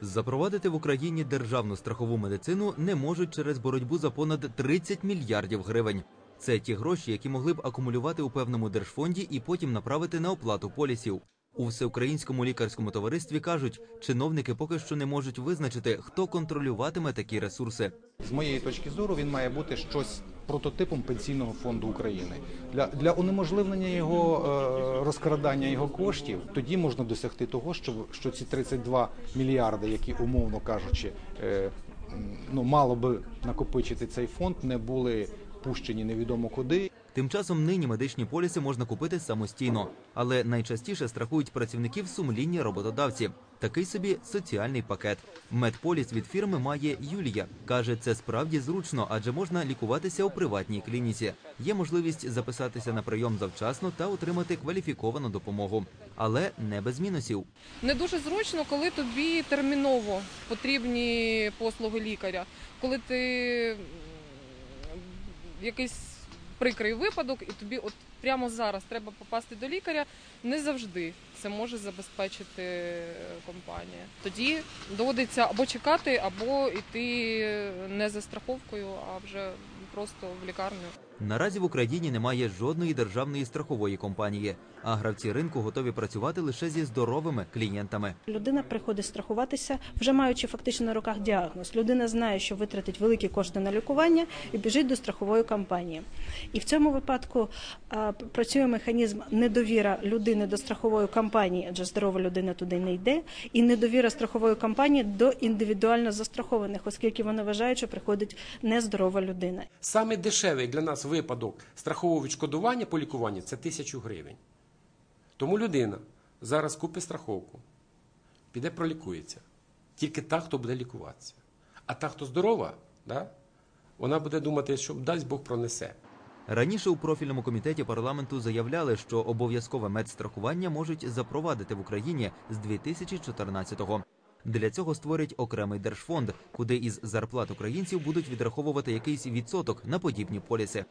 Запровадити в Україні державну страхову медицину не можуть через боротьбу за понад 30 мільярдів гривень. Це ті гроші, які могли б акумулювати у певному держфонді і потім направити на оплату полісів. У всеукраїнському лікарському товаристві кажуть, чиновники поки що не можуть визначити, хто контролюватиме такі ресурси. З моєї точки зору, він має бути щось прототипом пенсійного фонду України для, для унеможливлення його е, розкрадання його коштів. Тоді можна досягти того, що, що ці 32 мільярди, які умовно кажучи, е, ну мало би накопичити цей фонд, не були пущені невідомо куди. Тим часом нині медичні поліси можна купити самостійно, але найчастіше страхують працівників сумлінні роботодавці. Такий собі соціальний пакет. Медполіс від фірми має Юлія. каже, це справді зручно, адже можна лікуватися у приватній клініці. Є можливість записатися на прийом завчасно та отримати кваліфіковану допомогу, але не без мінусів. Не дуже зручно, коли тобі терміново потрібні послуги лікаря. Коли ти якийсь прикрий випадок, і тобі от прямо зараз треба попасти до лікаря, не завжди це може забезпечити е, компанія. Тоді доводиться або чекати, або йти не за страховкою, а вже просто в лікарню. Наразі в Україні немає жодної державної страхової компанії, а гравці ринку готові працювати лише зі здоровими клієнтами. Людина приходить страхуватися, вже маючи фактично на руках діагноз. Людина знає, що витратить великі кошти на лікування і біжить до страхової компанії. І в цьому випадку а, працює механізм недовіра людини до страхової компанії, адже здорова людина туди не йде, і недовіра страхової компанії до індивідуально застрахованих, оскільки вони вважають, що приходить нездорова людина. Саме дешевий для нас випадок страхового відшкодування по лікуванню це тисячу гривень. Тому людина зараз купить страховку, піде пролікується. Тільки та, хто буде лікуватися. А та, хто здорова, да, вона буде думати, що дасть Бог пронесе. Раніше у профільному комітеті парламенту заявляли, що обов'язкове медстрахування можуть запровадити в Україні з 2014-го. Для цього створять окремий держфонд, куди із зарплат українців будуть відраховувати якийсь відсоток на подібні поліси.